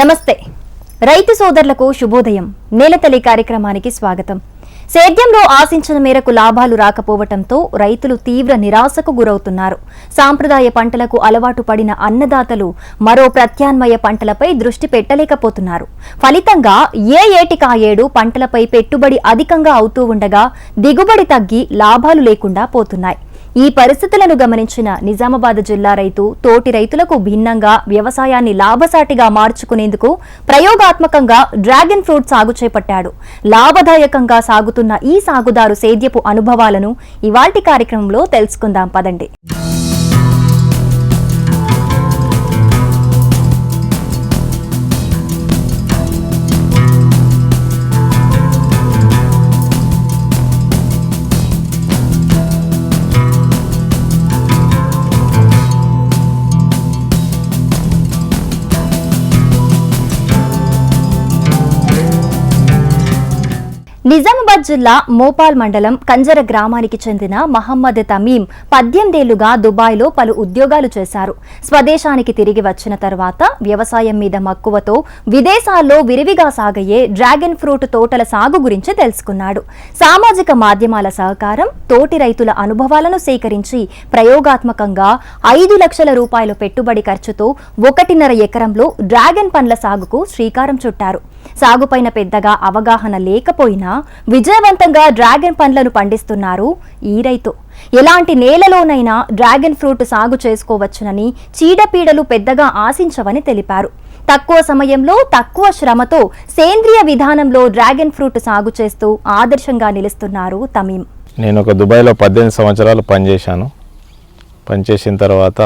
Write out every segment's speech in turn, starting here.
నమస్తే. రైతు సోదరులకు శుభోదయం. నేలతల్లి కార్యక్రమానికి స్వాగతం. సేద్యంలో ఆశించిన మేరకు లాభాలు రాకపోవటంతో రైతులు తీవ్ర నిరాశకు గురవుతున్నారు. సాంప్రదాయ పంటలకు అలవాటు పడిన అన్నదాతలు మరో ప్రత్యామ్నాయ పంటలపై దృష్టి పెట్టలేకపోతున్నారు. ఫలితంగా ఏ ఏటికా ఏడు పంటలపై పెట్టుబడి అధికంగా అవుతూ ఉండగా దిగుబడి తగ్గి లాభాలు లేకుండా పోతున్నాయి. ఈ పరిస్థితులను గమనించిన నిజామాబాద్ జిల్లా రైతు తోటి రైతులకు భిన్నంగా వ్యవసాయాన్ని లాభసాటిగా మార్చుకునేందుకు ప్రయోగాత్మకంగా డ్రాగన్ ఫ్రూట్ సాగు చేపట్టాడు. లాభదాయకంగా సాగుతున్న ఈ సాగుదారు సేద్యపు అనుభవాలను ఇవాల్టి కార్యక్రమంలో తెలుసుకుందాం. పదండి. నిజామాబాద్ జిల్లా మోపాల్ మండలం కంజర గ్రామానికి చెందిన మహమ్మద్ తమీం పద్దెనిమిదేళ్ళుగా దుబాయ్లో పలు ఉద్యోగాలు చేశారు. స్వదేశానికి తిరిగి వచ్చిన తర్వాత వ్యవసాయం మీద మక్కువతో విదేశాల్లో విరివిగా సాగయ్యే డ్రాగన్ ఫ్రూట్ తోటల సాగు గురించి తెలుసుకున్నాడు. సామాజిక మాధ్యమాల సహకారం తోటి రైతుల అనుభవాలను సేకరించి ప్రయోగాత్మకంగా ఐదు లక్షల రూపాయల పెట్టుబడి ఖర్చుతో ఒకటిన్నర ఎకరంలో డ్రాగన్ పండ్ల సాగుకు శ్రీకారం చుట్టారు. సాగుపైన పెద్దగా అవగాహన లేకపోయినా విజయవంతంగా డ్రాగన్ పండ్లను పండిస్తున్నారు ఈ రైతు. ఎలాంటి నేలలోనైనా డ్రాగన్ ఫ్రూట్ సాగు చేసుకోవచ్చునని చీడపీడలు పెద్దగా ఆశించవని తెలిపారు. తక్కువ సమయంలో తక్కువ శ్రమతో సేంద్రియ విధానంలో డ్రాగన్ ఫ్రూట్ సాగు చేస్తూ ఆదర్శంగా నిలుస్తున్నారు తమీం. నేను ఒక దుబాయ్లో పద్దెనిమిది సంవత్సరాలు పనిచేశాను. పనిచేసిన తర్వాత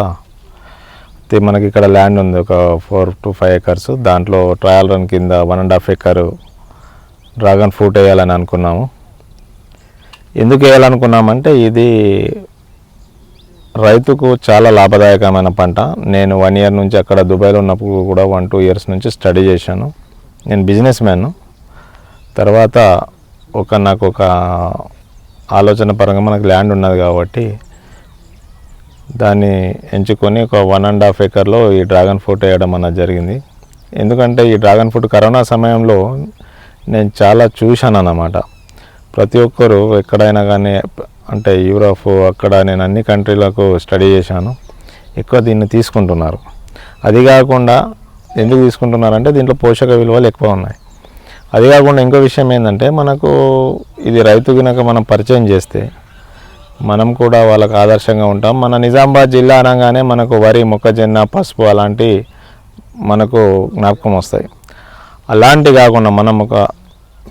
మనకి ఇక్కడ ల్యాండ్ ఉంది. ఒక ఫోర్ టు ఫైవ్ ఎకర్స్. దాంట్లో ట్రయల్ రన్ కింద one and half acre dragon fruit వేయాలని అనుకున్నాము. ఎందుకు వేయాలనుకున్నామంటే ఇది రైతుకు చాలా లాభదాయకమైన పంట. నేను వన్ ఇయర్ నుంచి అక్కడ దుబాయ్లో ఉన్నప్పుడు కూడా వన్ టూ ఇయర్స్ నుంచి స్టడీ చేశాను. నేను బిజినెస్ మ్యాన్. తర్వాత ఒక నాకు ఒక ఆలోచన పరంగా మనకు ల్యాండ్ ఉన్నది కాబట్టి దాన్ని ఎంచుకొని ఒక వన్ అండ్ హాఫ్ ఎకర్లో ఈ డ్రాగన్ ఫ్రూట్ వేయడం అన్నది జరిగింది. ఎందుకంటే ఈ డ్రాగన్ ఫ్రూట్ కరోనా సమయంలో నేను చాలా చూశాను అన్నమాట. ప్రతి ఒక్కరు ఎక్కడైనా కానీ అంటే యూరోప్ అక్కడ నేను అన్ని కంట్రీలకు స్టడీ చేశాను. ఎక్కువ దీన్ని తీసుకుంటున్నారు. అది కాకుండా ఎందుకు తీసుకుంటున్నారంటే దీంట్లో పోషక విలువలు ఎక్కువ ఉన్నాయి. అది కాకుండా ఇంకో విషయం ఏంటంటే మనకు ఇది రైతు కనుక మనం పరిచయం చేస్తే మనం కూడా వాళ్ళకు ఆదర్శంగా ఉంటాం. మన నిజామాబాద్ జిల్లా అనగానే మనకు వరి మొక్కజొన్న పసుపు అలాంటి మనకు జ్ఞాపకం వస్తాయి. అలాంటి కాకుండా మనం ఒక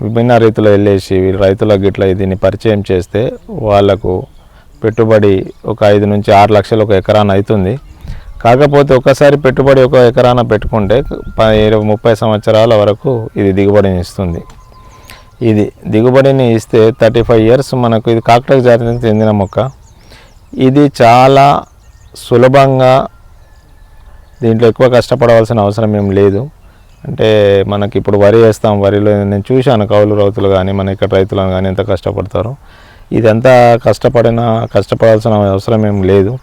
విభిన్న రీతిలో వెళ్ళేసి రైతులకు గిట్ల దీన్ని పరిచయం చేస్తే వాళ్ళకు పెట్టుబడి ఒక ఐదు నుంచి ఆరు లక్షలు ఒక ఎకరాన అవుతుంది కాకపోతే ఒకసారి పెట్టుబడి ఒక ఎకరాన పెట్టుకుంటే ప- ఇరవై ముప్పై సంవత్సరాల వరకు ఇది దిగుబడిని ఇస్తుంది. ఇది దిగుబడిని ఇస్తే థర్టీ ఫైవ్ ఇయర్స్ మనకు ఇది కాక్టక్ జాతికి చెందిన మొక్క. ఇది చాలా సులభంగా దీంట్లో ఎక్కువ కష్టపడవలసిన అవసరం ఏం లేదు. అంటే మనకి ఇప్పుడు వరి వేస్తాం వరిలో నేను చూశాను కౌలు రైతులు కానీ మన ఇక్కడ రైతులను కానీ ఎంత కష్టపడతారో. ఇదంతా కష్టపడిన కష్టపడాల్సిన అవసరం ఏం లేదు.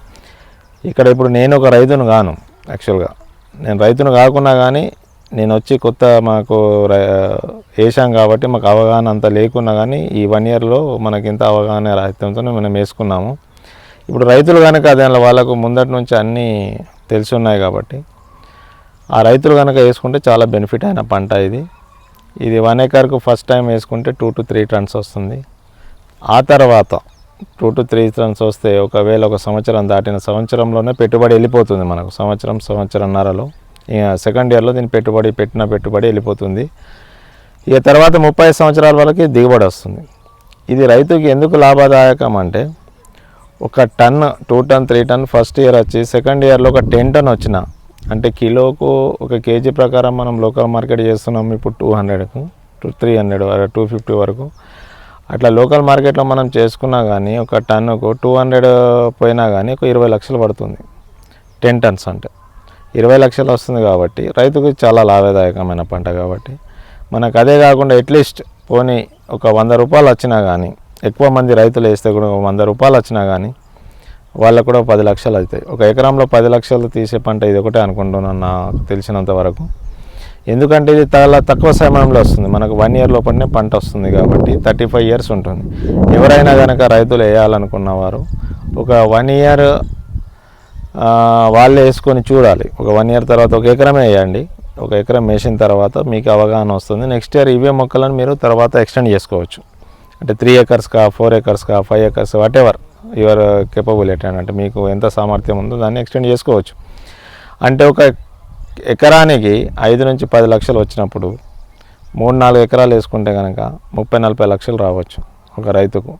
ఇక్కడ ఇప్పుడు నేను ఒక రైతును గాను యాక్చువల్గా నేను రైతును కాకున్నా కానీ నేను వచ్చి కొత్త మాకు రై- వేసాం కాబట్టి మాకు అవగాహన అంత లేకున్నా కానీ ఈ వన్ ఇయర్లో మనకి ఇంత అవగాహన రాహిత్యంతో మనం వేసుకున్నాము. ఇప్పుడు రైతులు కనుక దానిలో వాళ్ళకు ముందటి నుంచి అన్నీ తెలిసి ఉన్నాయి కాబట్టి ఆ రైతులు కనుక వేసుకుంటే చాలా బెనిఫిట్ అయిన పంట ఇది. ఇది వన్ ఎకర్కు ఫస్ట్ టైం వేసుకుంటే టూ టు త్రీ టన్స్ వస్తుంది. ఆ తర్వాత టూ టు త్రీ టన్స్ వస్తే ఒకవేళ ఒక సంవత్సరం దాటిన సంవత్సరంలోనే పెట్టుబడి వెళ్ళిపోతుంది మనకు. సంవత్సరం సంవత్సరంన్నరలో. ఇక సెకండ్ ఇయర్లో దీని పెట్టుబడి పెట్టిన పెట్టుబడి వెళ్ళిపోతుంది. ఇక తర్వాత ముప్పై సంవత్సరాల వరకు దిగుబడి వస్తుంది. ఇది రైతుకి ఎందుకు లాభదాయకం అంటే ఒక ton two ton three ton first year వచ్చి సెకండ్ ఇయర్లో ఒక టెన్ టన్ వచ్చిన అంటే కిలోకు ఒక కేజీ ప్రకారం మనం లోకల్ మార్కెట్ చేస్తున్నాం ఇప్పుడు టూ హండ్రెడ్కు టూ త్రీ హండ్రెడ్ వరకు టూ ఫిఫ్టీ వరకు. అట్లా లోకల్ మార్కెట్లో మనం చేసుకున్నా కానీ ఒక టన్నుకు టూ హండ్రెడ్ పోయినా కానీ ఒక ఇరవై లక్షలు పడుతుంది. టెన్ టన్స్ అంటే. ఇరవై లక్షలు వస్తుంది కాబట్టి రైతుకు చాలా లాభదాయకమైన పంట కాబట్టి మనకు అదే కాకుండా అట్లీస్ట్ పోనీ ఒక వంద రూపాయలు వచ్చినా కానీ ఎక్కువ మంది రైతులు వేస్తే కూడా ఒక వంద రూపాయలు వచ్చినా కానీ వాళ్ళకు కూడా పది లక్షలు అవుతాయి. ఒక ఎకరంలో పది లక్షలు తీసే పంట ఇది ఒకటే అనుకుంటున్నాను నాకు తెలిసినంత వరకు. ఎందుకంటే ఇది చాలా తక్కువ సమయంలో వస్తుంది. మనకు వన్ ఇయర్ లోపలనే పంట వస్తుంది కాబట్టి థర్టీ ఫైవ్ ఇయర్స్ ఉంటుంది. ఎవరైనా కనుక రైతులు వేయాలనుకున్న వారు ఒక వన్ ఇయర్ వాళ్ళే వేసుకొని చూడాలి. ఒక వన్ ఇయర్ తర్వాత ఒక ఎకరమే వేయండి. ఒక ఎకరం వేసిన తర్వాత మీకు అవగాహన వస్తుంది. నెక్స్ట్ ఇయర్ ఇవే మొక్కలను మీరు తర్వాత ఎక్స్టెండ్ చేసుకోవచ్చు. అంటే త్రీ ఎకర్స్కా four ఎకర్స్కా five acres whatever your capability అని అంటే మీకు ఎంత సామర్థ్యం ఉందో దాన్ని ఎక్స్టెండ్ చేసుకోవచ్చు. అంటే ఒక ఎకరానికి ఐదు నుంచి పది లక్షలు వచ్చినప్పుడు మూడు నాలుగు ఎకరాలు వేసుకుంటే కనుక ముప్పై నలభై లక్షలు రావచ్చు ఒక రైతుకు.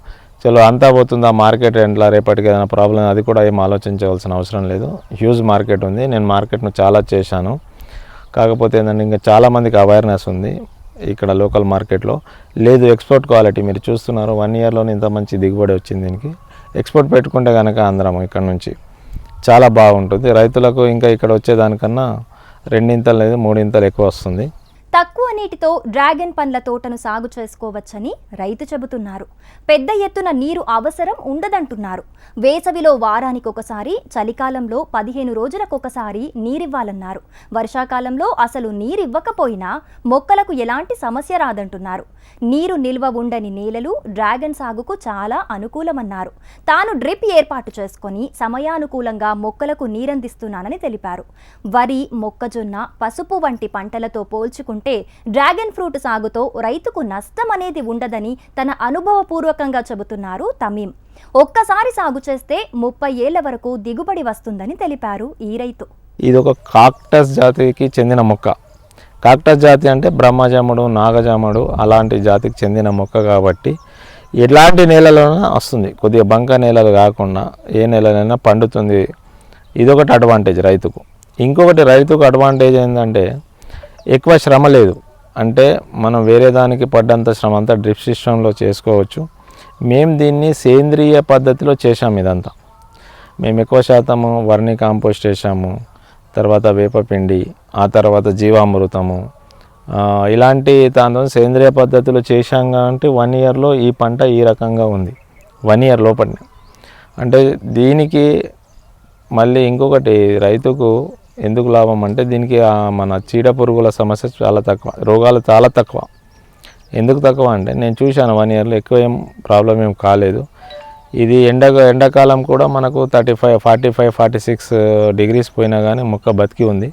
చలో అంతా పోతుందా మార్కెట్ ఎంట్లా రేపటికి ఏదైనా ప్రాబ్లం అది కూడా ఏం ఆలోచించవలసిన అవసరం లేదు. హ్యూజ్ మార్కెట్ ఉంది. నేను మార్కెట్ను చాలా చేశాను. కాకపోతే ఏంటంటే ఇంకా చాలామందికి అవేర్నెస్ ఉంది ఇక్కడ లోకల్ మార్కెట్లో లేదు ఎక్స్పోర్ట్ క్వాలిటీ మీరు చూస్తున్నారు. వన్ ఇయర్లోనే ఇంత మంచి దిగుబడి వచ్చింది దీనికి. ఎక్స్పోర్ట్ పెట్టుకుంటే కనుక అందరం ఇక్కడ నుంచి చాలా బాగుంటుంది. రైతులకు ఇంకా ఇక్కడ వచ్చేదానికన్నా రెండింతలు లేదు మూడింతలు ఎక్కువ వస్తుంది. తక్కువ నీటితో డ్రాగన్ పండ్ల తోటను సాగు చేసుకోవచ్చని రైతు చెబుతున్నారు. పెద్ద ఎత్తున నీరు అవసరం ఉండదంటున్నారు. వేసవిలో వారానికి ఒకసారి చలికాలంలో పదిహేను రోజులకొకసారి నీరివ్వాలన్నారు. వర్షాకాలంలో అసలు నీరివ్వకపోయినా మొక్కలకు ఎలాంటి సమస్య రాదంటున్నారు. నీరు నిల్వ ఉండని నేలలు డ్రాగన్ సాగుకు చాలా అనుకూలమన్నారు. తాను డ్రిప్ ఏర్పాటు చేసుకొని సమయానుకూలంగా మొక్కలకు నీరందిస్తున్నానని తెలిపారు. వరి మొక్కజొన్న పసుపు వంటి పంటలతో పోల్చుకుంటే డ్రాగన్ ఫ్రూట్ సాగుతో రైతుకు నష్టం అనేది ఉండదని తన అనుభవపూర్వకంగా చెబుతున్నారు తమీం. ఒక్కసారి సాగు చేస్తే ముప్పై ఏళ్ళ వరకు దిగుబడి వస్తుందని తెలిపారు ఈ రైతు. ఇది ఒక కాక్టస్ జాతికి చెందిన మొక్క. కాక్టస్ జాతి అంటే బ్రహ్మజాముడు నాగజాముడు అలాంటి జాతికి చెందిన మొక్క కాబట్టి ఎలాంటి నేలలోనైనా వస్తుంది. కొద్దిగా బంక నేలలు కాకుండా ఏ నేలనైనా పండుతుంది. ఇదొకటి అడ్వాంటేజ్ రైతుకు. ఇంకొకటి రైతుకు అడ్వాంటేజ్ ఏంటంటే ఎక్కువ శ్రమ లేదు. అంటే మనం వేరే దానికి పడ్డంత శ్రమ అంతా డ్రిప్ సిస్టంలో చేసుకోవచ్చు. మేము దీన్ని సేంద్రియ పద్ధతిలో చేశాం ఇదంతా. మేము ఎక్కువ శాతము వర్ణి కాంపోస్ట్ వేసాము తర్వాత వేపపిండి ఆ తర్వాత జీవామృతము. ఇలాంటి దాంతో సేంద్రియ పద్ధతిలో చేశాం కాబట్టి వన్ ఇయర్లో ఈ పంట ఈ రకంగా ఉంది. వన్ ఇయర్ లోపలనే. అంటే దీనికి మళ్ళీ ఇంకొకటి రైతుకు ఎందుకు లాభం అంటే దీనికి మన చీడ పురుగుల సమస్య చాలా తక్కువ రోగాలు చాలా తక్కువ. ఎందుకు తక్కువ అంటే నేను చూశాను వన్ ఇయర్లో ఎక్కువ ఏం ప్రాబ్లం ఏం కాలేదు. ఇది ఎండ ఎండాకాలం కూడా మనకు thirty five forty five forty six degrees పోయినా కానీ మొక్క బతికి ఉంది.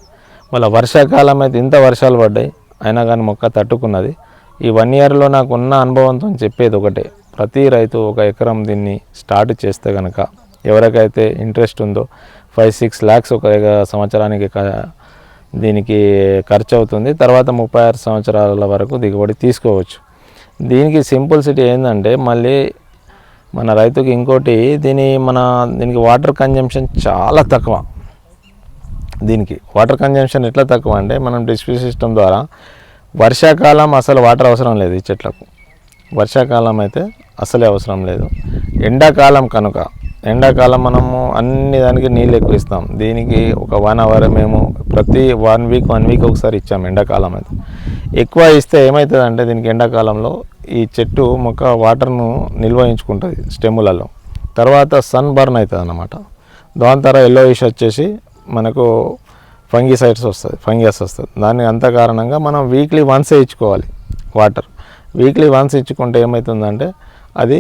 మళ్ళీ వర్షాకాలం అయితే ఇంత వర్షాలు పడ్డాయి అయినా కానీ మొక్క తట్టుకున్నది. ఈ వన్ ఇయర్లో నాకు ఉన్న అనుభవంతో చెప్పేది ఒకటే ప్రతి రైతు ఒక ఎకరం దీన్ని స్టార్ట్ చేస్తే కనుక ఎవరికైతే ఇంట్రెస్ట్ ఉందో ఫైవ్ సిక్స్ ల్యాక్స్ ఒక సంవత్సరానికి క- దీనికి ఖర్చు అవుతుంది తర్వాత ముప్పై ఆరు సంవత్సరాల వరకు దిగుబడి తీసుకోవచ్చు. దీనికి సింపుల్ సిటీ ఏంటంటే మళ్ళీ మన రైతుకి ఇంకోటి దీని మన దీనికి వాటర్ కన్జంప్షన్ చాలా తక్కువ. దీనికి వాటర్ కన్జంప్షన్ ఎట్లా తక్కువ అంటే మనం డిస్ప్లే సిస్టమ్ ద్వారా వర్షాకాలం అసలు వాటర్ అవసరం లేదు ఈ చెట్లకు. వర్షాకాలం అయితే అసలే అవసరం లేదు. ఎండాకాలం కనుక ఎండాకాలం మనము అన్ని దానికి నీళ్ళు ఎక్కువ ఇస్తాం. దీనికి ఒక వన్ అవర్ మేము ప్రతి వన్ వీక్ వన్ వీక్ ఒకసారి ఇచ్చాము ఎండాకాలం అయితే ఎక్కువ ఇస్తే ఏమవుతుంది అంటే దీనికి ఎండాకాలంలో ఈ చెట్టు మొక్క వాటర్ను నిల్వహించుకుంటుంది స్టెములలో తర్వాత సన్ బర్న్ అవుతుంది అన్నమాట దాని తర్వాత ఎల్లో ఇష్ వచ్చేసి మనకు ఫంగిసైడ్స్ వస్తుంది ఫంగస్ వస్తుంది. దాని అంత కారణంగా మనం వీక్లీ వన్సే ఇచ్చుకోవాలి వాటర్ వీక్లీ వన్స్ ఇచ్చుకుంటే ఏమవుతుందంటే అది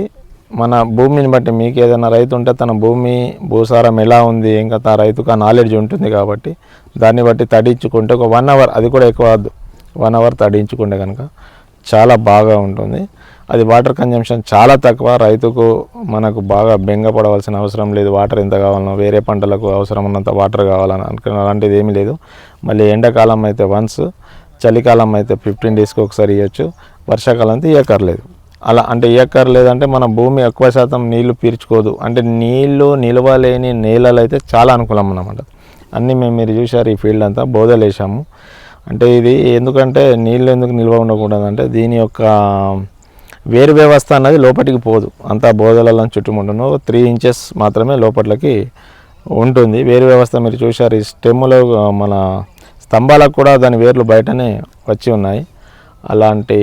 మన భూమిని బట్టి మీకు ఏదైనా రైతు ఉంటే తన భూమి భూసారం ఎలా ఉంది ఇంకా ఆ రైతుకు ఆ నాలెడ్జ్ ఉంటుంది కాబట్టి దాన్ని బట్టి తడించుకుంటే ఒక వన్ అవర్ అది కూడా ఎక్కువ వద్దు వన్ అవర్ తడించుకుంటే కనుక చాలా బాగా ఉంటుంది. అది వాటర్ కన్జంప్షన్ చాలా తక్కువ. రైతుకు మనకు బాగా బెంగపడవలసిన అవసరం లేదు. వాటర్ ఎంత కావాలనో వేరే పంటలకు అవసరం ఉన్నంత వాటర్ కావాలని అనుకున్న అలాంటిది ఏమీ లేదు. మళ్ళీ ఎండాకాలం అయితే వన్స్ చలికాలం అయితే ఫిఫ్టీన్ డేస్కి ఒకసారి ఇవ్వచ్చు వర్షాకాలం అయితే ఇవ్వక్కర్లేదు అలా అంటే లేదంటే మన భూమి ఎక్కువ శాతం నీళ్ళు పీల్చుకోదు అంటే నీళ్ళు నిలవలేని నేలలు అయితే చాలా అనుకూలం అన్నమాట. అన్నీ మేము మీరు చూశారు ఈ ఫీల్డ్ అంతా బోధలు వేసాము అంటే ఇది ఎందుకంటే నీళ్ళు ఎందుకు నిల్వ ఉండకూడదు అంటే దీని యొక్క వేరు వ్యవస్థ అన్నది లోపలికి పోదు. అంతా బోధలలో చుట్టుముట్టును. త్రీ ఇంచెస్ మాత్రమే లోపట్లకి ఉంటుంది. వేరు వ్యవస్థ మీరు చూశారు ఈ స్టెమ్లో మన స్తంభాలకు కూడా దాని వేర్లు బయటనే వచ్చి ఉన్నాయి. అలాంటి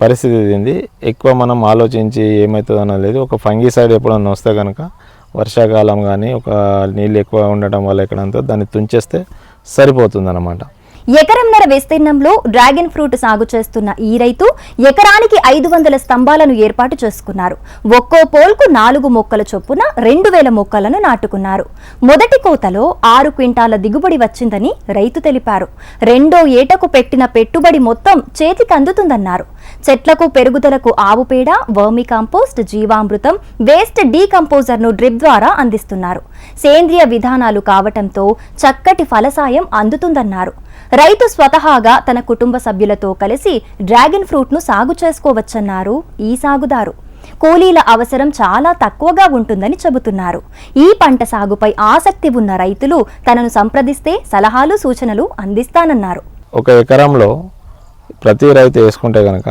పరిస్థితి ఇది ఎక్కువ మనం ఆలోచించి ఏమవుతుంది లేదు ఒక ఫంగిసైడ్ ఎప్పుడన్నా వస్తే కనుక వర్షాకాలం కానీ ఒక నీళ్ళు ఎక్కువ ఉండటం వల్ల ఎక్కడంతా దాన్ని తుంచేస్తే సరిపోతుంది అనమాట ఎకరంన్నర విస్తీర్ణంలో డ్రాగన్ ఫ్రూట్ సాగు చేస్తున్న ఈ రైతు ఎకరానికి ఐదు వందల స్తంభాలను ఏర్పాటు చేసుకున్నారు. ఒక్కో పోల్కు నాలుగు మొక్కల చొప్పున రెండు వేల మొక్కలను నాటుకున్నారు. మొదటి కోతలో ఆరు క్వింటాల దిగుబడి వచ్చిందని రైతు తెలిపారు. రెండో ఏటకు పెట్టిన పెట్టుబడి మొత్తం చేతికి అందుతుందన్నారు. చెట్లకు పెరుగుదలకు ఆవు పేడ వర్మి కాంపోస్ట్ జీవామృతం వేస్ట్ డీకంపోజర్ను డ్రిప్ ద్వారా అందిస్తున్నారు. సేంద్రియ విధానాలు కావటంతో చక్కటి ఫలసాయం అందుతుందన్నారు. రైతు స్వతహాగా తన కుటుంబ సభ్యులతో కలిసి డ్రాగన్ ఫ్రూట్ను సాగు చేసుకోవచ్చన్నారు ఈ సాగుదారు. కూలీల అవసరం చాలా తక్కువగా ఉంటుందని చెబుతున్నారు. ఈ పంట సాగుపై ఆసక్తి ఉన్న రైతులు తనను సంప్రదిస్తే సలహాలు సూచనలు అందిస్తానన్నారు. ఒక ఎకరంలో ప్రతి రైతు వేసుకుంటే కనుక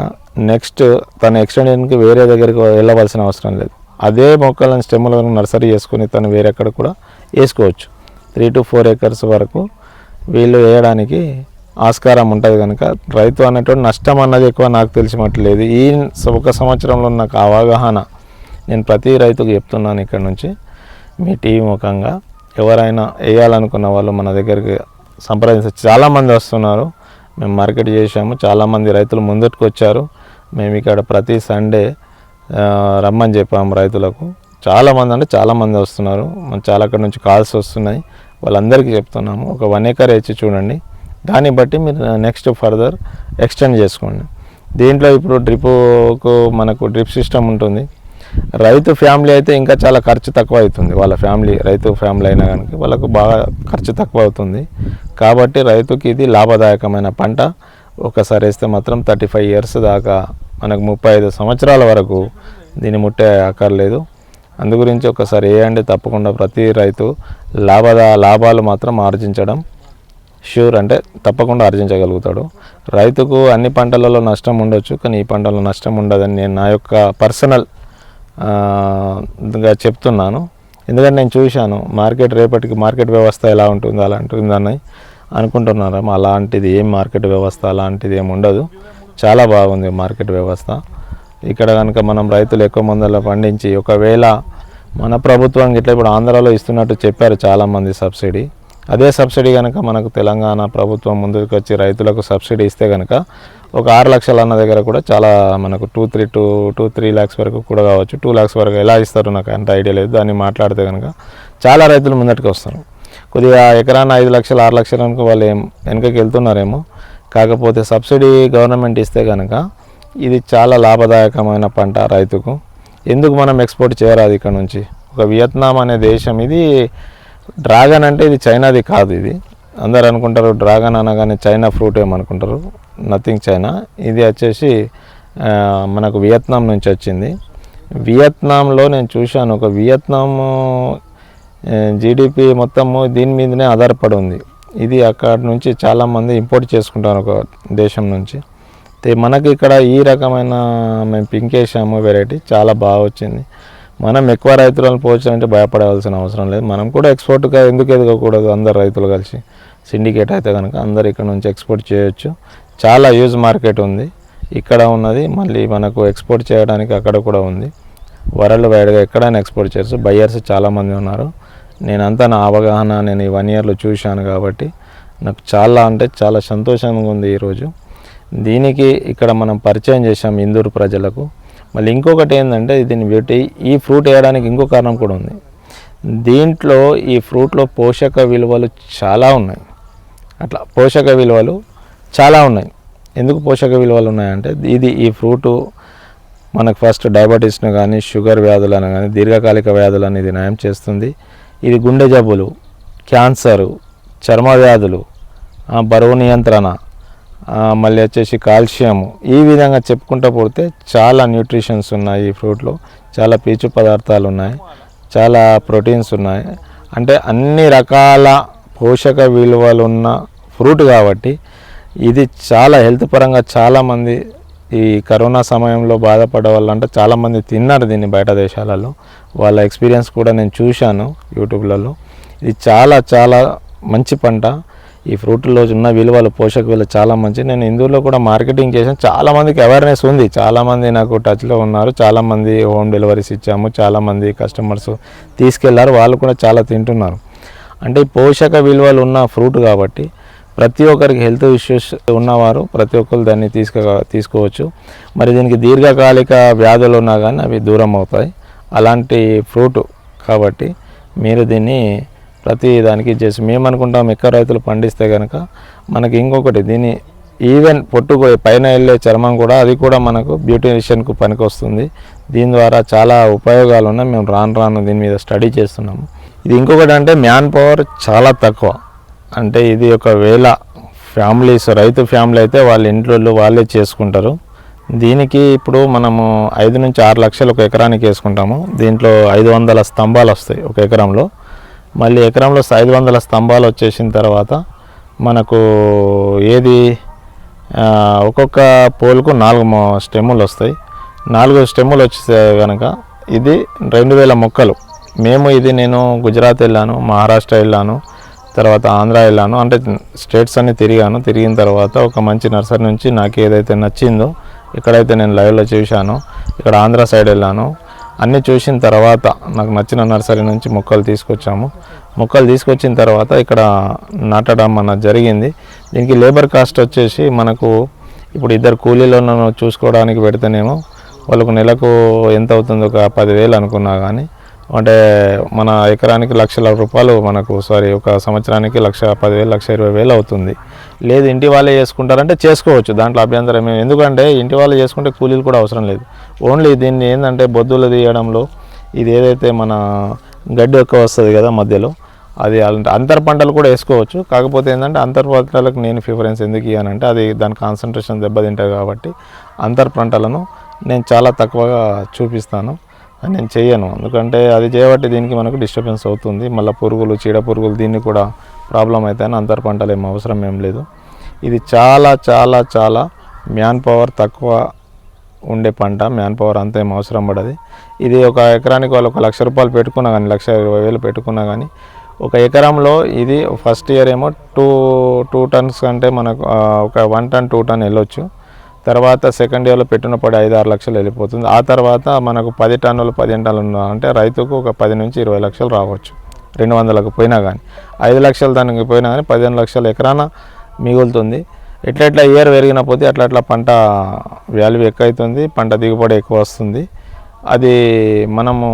నెక్స్ట్ తన ఎక్స్టెంషన్కి వేరే దగ్గరికి వెళ్ళవలసిన అవసరం లేదు. అదే మొక్కలను స్టెమ్లను నర్సరీ చేసుకుని తను వేరెక్కడ కూడా వేసుకోవచ్చు. త్రీ టు ఫోర్ ఏకర్స్ వరకు వీళ్ళు వేయడానికి ఆస్కారం ఉంటుంది కనుక రైతు అనేటువంటి నష్టం అన్నది ఎక్కువ నాకు తెలిసినట్లేదు ఈ ఒక సంవత్సరంలో నాకు అవగాహన నేను ప్రతి రైతుకు చెప్తున్నాను ఇక్కడ నుంచి. మీ టీవీ ముఖంగా ఎవరైనా వేయాలనుకున్న వాళ్ళు మన దగ్గరికి సంప్రదించ చాలామంది వస్తున్నారు. మేము మార్కెట్ చేసాము చాలామంది రైతులు ముందటికి వచ్చారు మేము ఇక్కడ ప్రతి సండే రమ్మని చెప్పాము రైతులకు. చాలామంది అంటే చాలామంది వస్తున్నారు. చాలా అక్కడ నుంచి కాల్స్ వస్తున్నాయి. వాళ్ళందరికీ చెప్తున్నాము. ఒక వన్ ఏకర్ వేసి చూడండి. దాన్ని బట్టి మీరు నెక్స్ట్ ఫర్దర్ ఎక్స్టెండ్ చేసుకోండి. దీంట్లో ఇప్పుడు డ్రిప్కు మనకు డ్రిప్ సిస్టమ్ ఉంటుంది. రైతు ఫ్యామిలీ అయితే ఇంకా చాలా ఖర్చు తక్కువ అవుతుంది వాళ్ళ ఫ్యామిలీ రైతు ఫ్యామిలీ అయినా కనుక వాళ్ళకు బాగా ఖర్చు తక్కువ అవుతుంది కాబట్టి రైతుకి ఇది లాభదాయకమైన పంట. ఒకసారి వేస్తే మాత్రం థర్టీ ఫైవ్ ఇయర్స్ దాకా మనకు ముప్పై ఐదు సంవత్సరాల వరకు దీన్ని ముట్టే అక్కర్లేదు. అందు గురించి ఒకసారి వేయండి. తప్పకుండా ప్రతి రైతు లాభదా లాభాలు మాత్రం ఆర్జించడం ష్యూర్ అంటే తప్పకుండా ఆర్జించగలుగుతాడు. రైతుకు అన్ని పంటలలో నష్టం ఉండొచ్చు. కానీ ఈ పంటలో నష్టం ఉండదని నేను నా యొక్క పర్సనల్ చెప్తున్నాను. ఎందుకంటే నేను చూశాను మార్కెట్ రేపటికి మార్కెట్ వ్యవస్థ ఎలా ఉంటుంది అలా ఉంటుందని అనుకుంటున్నారు? అలాంటిది ఏం మార్కెట్ వ్యవస్థ అలాంటిది ఏమి ఉండదు. చాలా బాగుంది మార్కెట్ వ్యవస్థ. ఇక్కడ కనుక మనం రైతులు ఎక్కువ మందిలో పండించి ఒకవేళ మన ప్రభుత్వం ఇట్లా ఇప్పుడు ఆంధ్రాలో ఇస్తున్నట్టు చెప్పారు చాలామంది సబ్సిడీ. అదే సబ్సిడీ కనుక మనకు తెలంగాణ ప్రభుత్వం ముందుకు వచ్చి రైతులకు సబ్సిడీ ఇస్తే కనుక ఒక ఆరు లక్షలు అన్న దగ్గర కూడా చాలా మనకు two three two two three lakhs వరకు కూడా కావచ్చు. టూ ల్యాక్స్ వరకు ఎలా ఇస్తారు నాకు అంత ఐడియా లేదు. దాన్ని మాట్లాడితే కనుక చాలా రైతులు ముందటికి వస్తారు. కొద్దిగా ఎకరాన ఐదు లక్షలు ఆరు లక్షలు అనుకో వాళ్ళు ఏం వెనుకకి వెళ్తున్నారేమో. కాకపోతే సబ్సిడీ గవర్నమెంట్ ఇస్తే కనుక ఇది చాలా లాభదాయకమైన పంట రైతుకు. ఎందుకు మనం ఎక్స్పోర్ట్ చేయరాదు ఇక్కడ నుంచి? ఒక వియత్నాం అనే దేశం ఇది డ్రాగన్ అంటే ఇది చైనాది కాదు ఇది. అందరు అనుకుంటారు డ్రాగన్ అనగానే చైనా ఫ్రూట్ ఏమనుకుంటారు? నథింగ్ చైనా ఇది వచ్చేసి మనకు వియత్నాం నుంచి వచ్చింది. వియత్నాంలో నేను చూశాను ఒక వియత్నాము జీడిపి మొత్తము దీని మీదనే ఆధారపడి ఉంది. ఇది అక్కడ నుంచి చాలామంది ఇంపోర్ట్ చేసుకుంటారు ఒక దేశం నుంచి. మనకి ఇక్కడ ఈ రకమైన మేము పింక్ వేసాము వెరైటీ చాలా బాగా వచ్చింది. మనం ఎక్కువ రైతులను పోల్చాలంటే భయపడవలసిన అవసరం లేదు. మనం కూడా ఎక్స్పోర్ట్గా ఎందుకు ఎదగకూడదు అందరు రైతులు కలిసి? సిండికేట్ అయితే కనుక అందరు ఇక్కడ నుంచి ఎక్స్పోర్ట్ చేయొచ్చు. చాలా యూజ్ మార్కెట్ ఉంది. ఇక్కడ ఉన్నది మళ్ళీ మనకు ఎక్స్పోర్ట్ చేయడానికి అక్కడ కూడా ఉంది. వరల్డ్ వైడ్గా ఎక్కడైనా ఎక్స్పోర్ట్ చేయొచ్చు. బయ్యర్స్ చాలామంది ఉన్నారు. నేనంతా నా అవగాహన నేను ఈ వన్ ఇయర్లో చూశాను కాబట్టి నాకు చాలా అంటే చాలా సంతోషంగా ఉంది ఈరోజు దీనికి ఇక్కడ మనం పరిచయం చేశాం ఇందూరు ప్రజలకు. మళ్ళీ ఇంకొకటి ఏంటంటే దీన్ని బ్యూటీ ఈ ఫ్రూట్ వేయడానికి ఇంకో కారణం కూడా ఉంది. దీంట్లో ఈ ఫ్రూట్లో పోషక విలువలు చాలా ఉన్నాయి. అట్లా పోషక విలువలు చాలా ఉన్నాయి. ఎందుకు పోషక విలువలు ఉన్నాయంటే ఇది ఈ ఫ్రూటు మనకు ఫస్ట్ డయాబెటీస్ను కానీ షుగర్ వ్యాధులను కానీ దీర్ఘకాలిక వ్యాధులను ఇది నయం చేస్తుంది. ఇది గుండె జబ్బులు క్యాన్సరు చర్మ వ్యాధులు బరువు నియంత్రణ మళ్ళీ వచ్చేసి కాల్షియం ఈ విధంగా చెప్పుకుంటూ పోతే చాలా న్యూట్రిషన్స్ ఉన్నాయి ఈ ఫ్రూట్లో. చాలా పీచు పదార్థాలు ఉన్నాయి. చాలా ప్రోటీన్స్ ఉన్నాయి. అంటే అన్ని రకాల పోషక విలువలు ఉన్న ఫ్రూట్ కాబట్టి ఇది చాలా హెల్త్ పరంగా చాలామంది ఈ కరోనా సమయంలో బాధపడే వాళ్ళు అంటే చాలామంది తిన్నారు దీన్ని బయట దేశాలలో. వాళ్ళ ఎక్స్పీరియన్స్ కూడా నేను చూశాను యూట్యూబ్లలో. ఇది చాలా చాలా మంచి పంట. ఈ ఫ్రూట్లో ఉన్న విలువలు పోషక విలువ చాలా మంచి. నేను ఇందులో కూడా మార్కెటింగ్ చేశాను. చాలామందికి అవేర్నెస్ ఉంది. చాలామంది నాకు టచ్లో ఉన్నారు. చాలామంది హోమ్ డెలివరీస్ ఇచ్చాము. చాలామంది కస్టమర్స్ తీసుకెళ్ళారు. వాళ్ళు కూడా చాలా తింటున్నారు. అంటే పోషక విలువలు ఉన్న ఫ్రూట్ కాబట్టి ప్రతి ఒక్కరికి హెల్త్ ఇష్యూస్ ఉన్నవారు ప్రతి ఒక్కరు దాన్ని తీసుకు తీసుకోవచ్చు. మరి దీనికి దీర్ఘకాలిక వ్యాధులు ఉన్నా కానీ అవి దూరం అవుతాయి. అలాంటి ఫ్రూట్ కాబట్టి మీరు దీన్ని ప్రతి దానికి చేసి మేము అనుకుంటాం ఎక్కువ రైతులు పండిస్తే కనుక మనకి ఇంకొకటి దీన్ని ఈవెన్ పొట్టు పైన వెళ్ళే చర్మం కూడా అది కూడా మనకు బ్యూటీషియన్కు పనికి వస్తుంది దీని ద్వారా చాలా ఉపయోగాలు ఉన్నాయి. మేము రాను రాను దీని మీద స్టడీ చేస్తున్నాము. ఇది ఇంకొకటి అంటే మ్యాన్ పవర్ చాలా తక్కువ. అంటే ఇది ఒక వేళ. ఫ్యామిలీస్ రైతు ఫ్యామిలీ అయితే వాళ్ళ ఇంట్లో వాళ్ళే చేసుకుంటారు. దీనికి ఇప్పుడు మనము ఐదు నుంచి ఆరు లక్షలు ఒక ఎకరానికి వేసుకుంటాము. దీంట్లో ఐదు వందల స్తంభాలు వస్తాయి ఒక ఎకరంలో. మళ్ళీ ఎకరంలో ఐదు వందల స్తంభాలు వచ్చేసిన తర్వాత మనకు ఏది ఒక్కొక్క పోల్కు నాలుగు స్టెమ్ములు వస్తాయి. నాలుగు స్టెమ్ములు వచ్చేసే కనుక ఇది రెండు వేల మొక్కలు. మేము ఇది నేను గుజరాత్ వెళ్ళాను మహారాష్ట్ర వెళ్ళాను. తర్వాత ఆంధ్ర వెళ్ళాను. అంటే స్టేట్స్ అన్ని తిరిగాను. తిరిగిన తర్వాత ఒక మంచి నర్సరీ నుంచి నాకు ఏదైతే నచ్చిందో ఇక్కడైతే నేను లైవ్లో చూశాను. ఇక్కడ ఆంధ్ర సైడ్ వెళ్ళాను. అన్నీ చూసిన తర్వాత నాకు నచ్చిన నర్సరీ నుంచి మొక్కలు తీసుకొచ్చాము. మొక్కలు తీసుకొచ్చిన తర్వాత ఇక్కడ నాటడం మన జరిగింది. దీనికి లేబర్ కాస్ట్ వచ్చేసి మనకు ఇప్పుడు ఇద్దరు కూలీలను చూసుకోవడానికి పెడితేనేమో వాళ్ళకు నెలకు ఎంత అవుతుందో ఒక పదివేలు అనుకున్నా కానీ అంటే మన ఎకరానికి లక్షల రూపాయలు మనకు సారీ ఒక సంవత్సరానికి లక్ష పదివేలు లక్ష ఇరవై వేలు అవుతుంది. లేదు ఇంటి వాళ్ళే చేసుకుంటారంటే చేసుకోవచ్చు. దాంట్లో అభ్యంతరం ఏమి ఎందుకంటే ఇంటి వాళ్ళు చేసుకుంటే కూలీలు కూడా అవసరం లేదు. ఓన్లీ దీన్ని ఏంటంటే బొద్దులు తీయడంలో ఇది ఏదైతే మన గడ్డి ఎక్కువ వస్తుంది కదా మధ్యలో అది అలాంటి అంతర్ పంటలు కూడా వేసుకోవచ్చు. కాకపోతే ఏంటంటే అంతర్ పంటలకు నేను ప్రిఫరెన్స్ ఎందుకు ఇవ్వనంటే అది దాని కాన్సన్ట్రేషన్ దెబ్బతింటుంది కాబట్టి అంతర్ పంటలను నేను చాలా తక్కువగా చూపిస్తాను. అని నేను చేయను. ఎందుకంటే అది చేయబట్టి దీనికి మనకు డిస్టర్బెన్స్ అవుతుంది. మళ్ళీ పురుగులు చీడ పురుగులు దీన్ని కూడా ప్రాబ్లం అయితే అంతర్ పంటలు ఏం అవసరం ఏం లేదు. ఇది చాలా చాలా చాలా మ్యాన్ పవర్ తక్కువ ఉండే పంట. మ్యాన్ పవర్ అంత ఏం అవసరం పడదు. ఇది ఒక ఎకరానికి వాళ్ళు ఒక లక్ష రూపాయలు పెట్టుకున్నా కానీ లక్ష ఇరవై వేలు పెట్టుకున్నా కానీ ఒక ఎకరంలో ఇది ఫస్ట్ ఇయర్ ఏమో టూ టూ టన్స్ అంటే మనకు ఒక వన్ టన్ టూ టన్ వెళ్ళొచ్చు. తర్వాత సెకండ్ ఇయర్లో పెట్టిన పడి ఐదు ఆరు లక్షలు వెళ్ళిపోతుంది. ఆ తర్వాత మనకు పది టన్నులు పదిహేను టన్నులు అంటే రైతుకు ఒక పది నుంచి ఇరవై లక్షలు రావచ్చు. రెండు వందలకు పోయినా కానీ ఐదు లక్షలు దానికి పోయినా కానీ పదిహేను లక్షలు ఎకరాన మిగులుతుంది. ఎట్లా ఎట్లా ఇయర్ పెరిగిన పోతే అట్లా అట్లా పంట వాల్యూ ఎక్కువ అవుతుంది పంట దిగుబడి ఎక్కువ వస్తుంది. అది మనము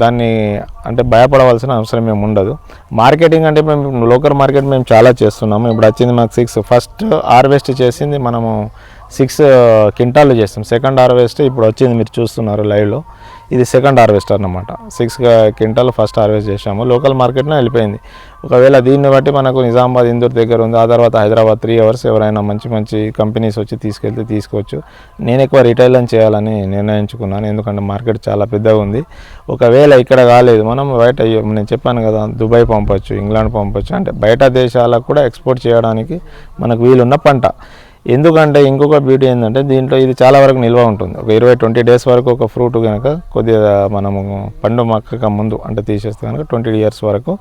దాన్ని అంటే భయపడవలసిన అవసరం ఏమి ఉండదు. మార్కెటింగ్ అంటే మేము లోకల్ మార్కెట్ మేము చాలా చేస్తున్నాము. ఇప్పుడు వచ్చింది మాకు సిక్స్ ఫస్ట్ హార్వెస్ట్ చేసింది మనము సిక్స్ క్వింటాలు చేస్తాం. సెకండ్ హార్వెస్ట్ ఇప్పుడు వచ్చింది మీరు చూస్తున్నారు లైవ్లో. ఇది సెకండ్ హార్వెస్ట్ అన్నమాట. సిక్స్ క్వింటాల్ ఫస్ట్ హార్వెస్ట్ చేసాము లోకల్ మార్కెట్లో వెళ్ళిపోయింది. ఒకవేళ దీన్ని బట్టి మనకు నిజామాబాద్ ఇందూర్ దగ్గర ఉంది. ఆ తర్వాత హైదరాబాద్ త్రీ అవర్స్ ఎవరైనా మంచి మంచి కంపెనీస్ వచ్చి తీసుకెళ్తే తీసుకోవచ్చు. నేను ఎక్కువ రిటైల్ అని చేయాలని నిర్ణయించుకున్నాను. ఎందుకంటే మార్కెట్ చాలా పెద్దగా ఉంది. ఒకవేళ ఇక్కడ కాలేదు మనం బయట నేను చెప్పాను కదా దుబాయ్ పంపొచ్చు ఇంగ్లాండ్ పంపొచ్చు. అంటే బయట దేశాలకు కూడా ఎక్స్పోర్ట్ చేయడానికి మనకు వీలున్న పంట. ఎందుకంటే ఇంకొక బ్యూటీ ఏంటంటే దీంట్లో ఇది చాలా వరకు నిల్వ ఉంటుంది. ఒక ఇరవై ట్వంటీ డేస్ వరకు ఒక ఫ్రూట్ కనుక కొద్దిగా మనము పండు మక్కక ముందు అంటే తీసేస్తే కనుక ట్వంటీ ఇయర్స్ వరకు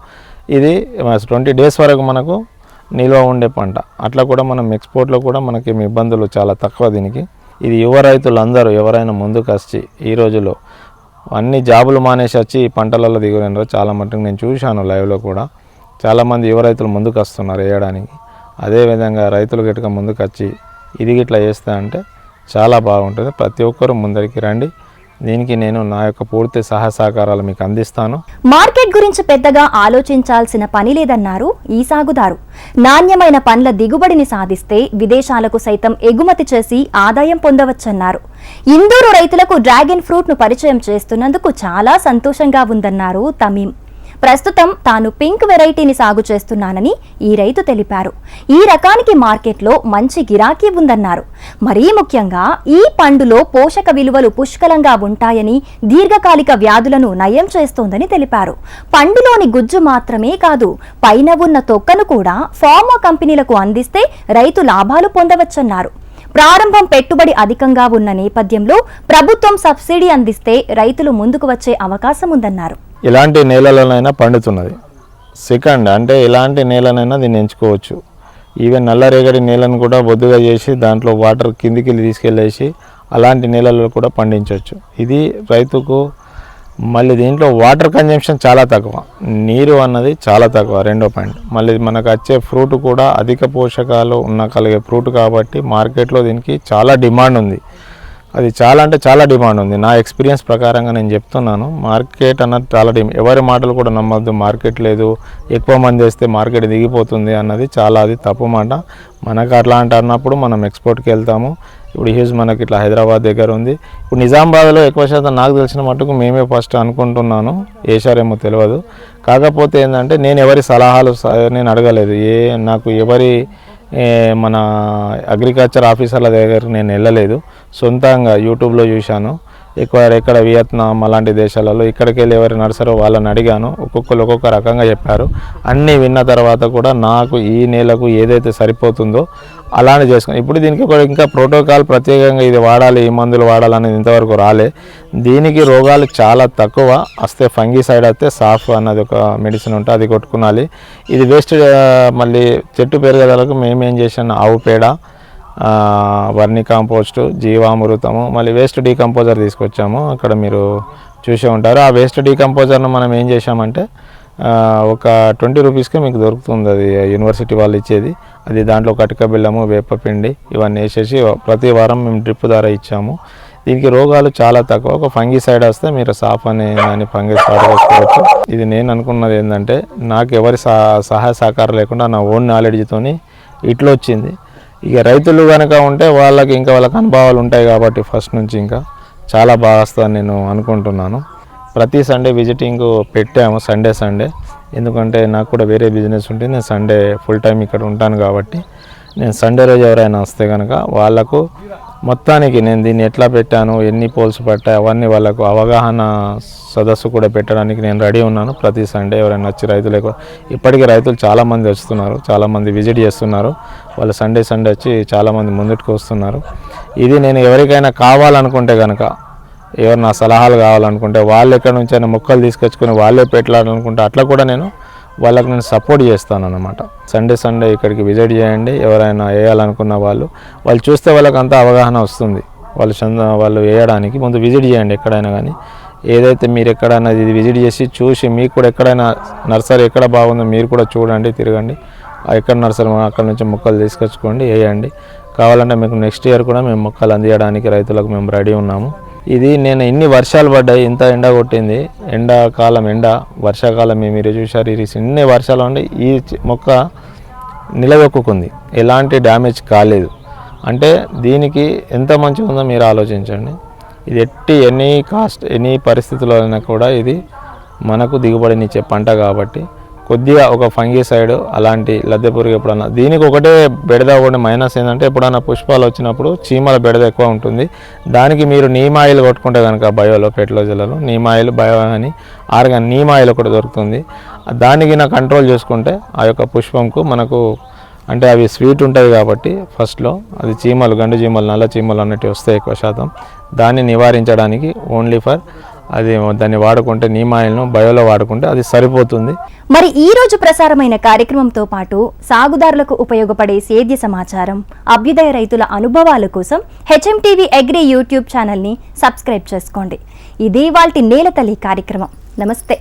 ఇది ట్వంటీ డేస్ వరకు మనకు నిల్వ ఉండే పంట. అట్లా కూడా మనం ఎక్స్పోర్ట్లో కూడా మనకి ఇబ్బందులు చాలా తక్కువ దీనికి. ఇది యువ రైతులు అందరూ ఎవరైనా ముందుకు వచ్చి ఈ రోజులో అన్ని జాబులు మానేసి వచ్చి ఈ పంటలలో దిగురైనారు చాలా మటుకు నేను చూశాను లైవ్లో కూడా. చాలామంది యువ రైతులు ముందుకు వస్తున్నారు వేయడానికి. అదేవిధంగా రైతులు గిట్ట ముందుకు వచ్చి ఇది గిట్లా చేస్తా అంటే చాలా బాగుంటుంది. ప్రతి ఒక్కరు ముందరికి రండి. దీనికి నేను నా యొక్క పూర్తి సహాయ సహకారాలు మీకు అందిస్తాను. మార్కెట్ గురించి పెద్దగా ఆలోచించాల్సిన పని లేదన్నారు ఈ సాగుదారు. నాణ్యమైన పండ్ల దిగుబడిని సాధిస్తే విదేశాలకు సైతం ఎగుమతి చేసి ఆదాయం పొందవచ్చన్నారు. ఇందూరు రైతులకు డ్రాగన్ ఫ్రూట్ను పరిచయం చేస్తున్నందుకు చాలా సంతోషంగా ఉందన్నారు తమీం. ప్రస్తుతం తాను పింక్ వెరైటీని సాగు చేస్తున్నానని ఈ రైతు తెలిపారు. ఈ రకానికి మార్కెట్లో మంచి గిరాకీ ఉందన్నారు. మరీ ముఖ్యంగా ఈ పండులో పోషక విలువలు పుష్కలంగా ఉంటాయని దీర్ఘకాలిక వ్యాధులను నయం చేస్తోందని తెలిపారు. పండులోని గుజ్జు మాత్రమే కాదు పైన ఉన్న తొక్కను కూడా ఫార్మా కంపెనీలకు అందిస్తే రైతు లాభాలు పొందవచ్చన్నారు. ప్రారంభం పెట్టుబడి అధికంగా ఉన్న నేపథ్యంలో ప్రభుత్వం సబ్సిడీ అందిస్తే రైతులు ముందుకు వచ్చే అవకాశం ఉందన్నారు ఎలాంటి నేలలోనైనా పండుతున్నది. సెకండ్ అంటే ఎలాంటి నేలనైనా దీన్ని ఎంచుకోవచ్చు. ఈవెన్ నల్లరేగడి నేలను కూడా బొద్దుగా చేసి దాంట్లో వాటర్ కిందికి తీసుకెళ్ళేసి అలాంటి నేలల్లో కూడా పండించవచ్చు. ఇది రైతుకు మళ్ళీ దీంట్లో వాటర్ కన్జంప్షన్ చాలా తక్కువ. నీరు అన్నది చాలా తక్కువ రెండో పాయింట్. మళ్ళీ మనకు వచ్చే ఫ్రూట్ కూడా అధిక పోషకాలు ఉన్న కలిగే ఫ్రూట్ కాబట్టి మార్కెట్లో దీనికి చాలా డిమాండ్ ఉంది. అది చాలా అంటే చాలా డిమాండ్ ఉంది. నా ఎక్స్పీరియన్స్ ప్రకారంగా నేను చెప్తున్నాను. మార్కెట్ అన్నది చాలా డిమాండ్ ఎవరి మాటలు కూడా నమ్మద్దు. మార్కెట్ లేదు. ఎక్కువ మంది వేస్తే మార్కెట్ దిగిపోతుంది అన్నది చాలా అది తప్పు మాట. మనకు అట్లా అంటే అన్నప్పుడు మనం ఎక్స్పోర్ట్కి వెళ్తాము. ఇప్పుడు హ్యూజ్ మనకి ఇట్లా హైదరాబాద్ దగ్గర ఉంది. ఇప్పుడు నిజామాబాద్లో ఎక్కువ శాతం నాకు తెలిసిన మట్టుకు మేమే ఫస్ట్ అనుకుంటున్నాను. వేశారేమో తెలియదు కాకపోతే ఏంటంటే నేను ఎవరి సలహాలు నేను అడగలేదు. ఏ నాకు ఎవరి మన అగ్రికల్చర్ ఆఫీసర్ల దగ్గర నేను వెళ్ళలేదు. సొంతంగా యూట్యూబ్లో చూశాను. ఎక్కువ ఎక్కడ వియత్నాం అలాంటి దేశాలలో ఇక్కడికి వెళ్ళి ఎవరు నడిచారో వాళ్ళని అడిగాను. ఒక్కొక్కరు ఒక్కొక్క రకంగా చెప్పారు. అన్నీ విన్న తర్వాత కూడా నాకు ఈ నెలకు ఏదైతే సరిపోతుందో అలానే చేసుకుని ఇప్పుడు దీనికి ఒక ఇంకా ప్రోటోకాల్ ప్రత్యేకంగా ఇది వాడాలి ఈ మందులు వాడాలనేది ఇంతవరకు రాలే. దీనికి రోగాలు చాలా తక్కువ. వస్తే ఫంగీ సైడ్ అయితే సాఫ్ అన్నది ఒక మెడిసిన్ ఉంటుంది అది కొట్టుకునాలి ఇది వేస్ట్ మళ్ళీ చెట్టు పెరుగుదలకు మేమేం చేసాను ఆవు పేడ వర్మి కాంపోస్టు జీవామృతము మళ్ళీ వేస్ట్ డీకంపోజర్ తీసుకొచ్చాము. అక్కడ మీరు చూసే ఉంటారు. ఆ వేస్ట్ డీకంపోజర్ను మనం ఏం చేశామంటే ఒక ట్వంటీ రూపీస్కి మీకు దొరుకుతుంది అది యూనివర్సిటీ వాళ్ళు ఇచ్చేది. అది దాంట్లో కటిక బెల్లము వేపపిండి ఇవన్నీ వేసేసి ప్రతి వారం మేము డ్రిప్ ద్వారా ఇచ్చాము. దీనికి రోగాలు చాలా తక్కువ. ఒక ఫంగి సైడ్ వస్తే మీరు సాఫ్ అనే దాన్ని ఫంగి స్టార్ట్ చేసుకోవచ్చు. ఇది నేను అనుకున్నది ఏంటంటే నాకు ఎవరి సహాయ సహకారం లేకుండా నా ఓన్ నాలెడ్జ్తోని ఇట్లా వచ్చింది ఇక రైతులు కనుక ఉంటే వాళ్ళకి ఇంకా వాళ్ళకి అనుభవాలు ఉంటాయి కాబట్టి ఫస్ట్ నుంచి ఇంకా చాలా బాగా వస్తుందని నేను అనుకుంటున్నాను. ప్రతి సండే విజిటింగ్ పెట్టాము సండే సండే ఎందుకంటే నాకు కూడా వేరే బిజినెస్ ఉంటుంది నేను సండే ఫుల్ టైం ఇక్కడ ఉంటాను కాబట్టి. నేను సండే రోజు ఎవరైనా వస్తే కనుక వాళ్ళకు మొత్తానికి నేను దీన్ని ఎట్లా పెట్టాను ఎన్ని పోల్స్ పట్టాయి అవన్నీ వాళ్ళకు అవగాహన సదస్సు కూడా పెట్టడానికి నేను రెడీ ఉన్నాను. ప్రతి సండే ఎవరైనా వచ్చి రైతు ఎక్కువ ఇప్పటికీ రైతులు చాలామంది వస్తున్నారు చాలామంది విజిట్ చేస్తున్నారు. వాళ్ళు సండే సండే వచ్చి చాలామంది ముందుకు వస్తున్నారు. ఇది నేను ఎవరికైనా కావాలనుకుంటే కనుక ఎవరు నా సలహాలు కావాలనుకుంటే వాళ్ళు ఎక్కడి నుంచి అయినా మొక్కలు తీసుకొచ్చుకొని వాళ్ళే పెట్టాలనుకుంటే అట్లా కూడా నేను వాళ్ళకి నేను సపోర్ట్ చేస్తాను అనమాట సండే సండే ఇక్కడికి విజిట్ చేయండి. ఎవరైనా వేయాలనుకున్న వాళ్ళు వాళ్ళు చూస్తే వాళ్ళకి అంత అవగాహన వస్తుంది. వాళ్ళు చంద వాళ్ళు వేయడానికి ముందు విజిట్ చేయండి ఎక్కడైనా కానీ. ఏదైతే మీరు ఎక్కడైనా ఇది విజిట్ చేసి చూసి మీకు కూడా ఎక్కడైనా నర్సరీ ఎక్కడ బాగుందో మీరు కూడా చూడండి తిరగండి. ఎక్కడ నర్సరీ అక్కడ నుంచి మొక్కలు తీసుకొచ్చుకోండి వేయండి. కావాలంటే మీకు నెక్స్ట్ ఇయర్ కూడా మేము మొక్కలు అందియడానికి రైతులకు మేము రెడీ ఉన్నాము. ఇది నేను ఎన్ని వర్షాలు పడ్డాయి ఇంత ఎండ కొట్టింది. ఎండాకాలం ఎండ వర్షాకాలం మేము మీరు చూశారు ఈ ఇన్ని వర్షాలు ఉండి ఈ మొక్క నిలదొక్కుంది ఎలాంటి డ్యామేజ్ కాలేదు. అంటే దీనికి ఎంత మంచిగా ఉందో మీరు ఆలోచించండి. ఇది ఎట్టి ఎనీ కాస్ట్ ఎనీ పరిస్థితుల్లో అయినా కూడా ఇది మనకు దిగుబడినిచ్చే పంట కాబట్టి కొద్దిగా ఒక ఫంగీ సైడ్ అలాంటి లద్దె పురుగు ఎప్పుడన్నా దీనికి ఒకటే బెడద ఒకటి మైనస్ ఏంటంటే ఎప్పుడన్నా పుష్పాలు వచ్చినప్పుడు చీమల బెడద ఎక్కువ ఉంటుంది. దానికి మీరు నీమ్ ఆయిల్ కొట్టుకుంటే కనుక బయోలో ఫెర్టిలైజర్లలో నీమ్ ఆయిల్ బయో అని ఆర్గాన్ నీమ్ ఆయిల్ ఒకటి దొరుకుతుంది. దానికి నా కంట్రోల్ చేసుకుంటే ఆ యొక్క పుష్పంకు మనకు అంటే అవి స్వీట్ ఉంటుంది కాబట్టి ఫస్ట్లో అది చీమలు గండు చీమలు నల్ల చీమలు అన్నట్టు వస్తాయి ఎక్కువ శాతం. దాన్ని నివారించడానికి ఓన్లీ ఫర్ అది దాన్ని వాడుకుంటే నీమాయిల్ను బయోలో వాడుకుంటే అది సరిపోతుంది. మరి ఈ రోజు ప్రసారమైన కార్యక్రమంతో పాటు సాగుదారులకు ఉపయోగపడే సేద్య సమాచారం అభ్యుదయ రైతుల అనుభవాల కోసం హెచ్ఎం టీవీ అగ్రి యూట్యూబ్ ఛానల్ని సబ్స్క్రైబ్ చేసుకోండి. ఇది వాల్టి నేలతల్లి కార్యక్రమం. నమస్తే.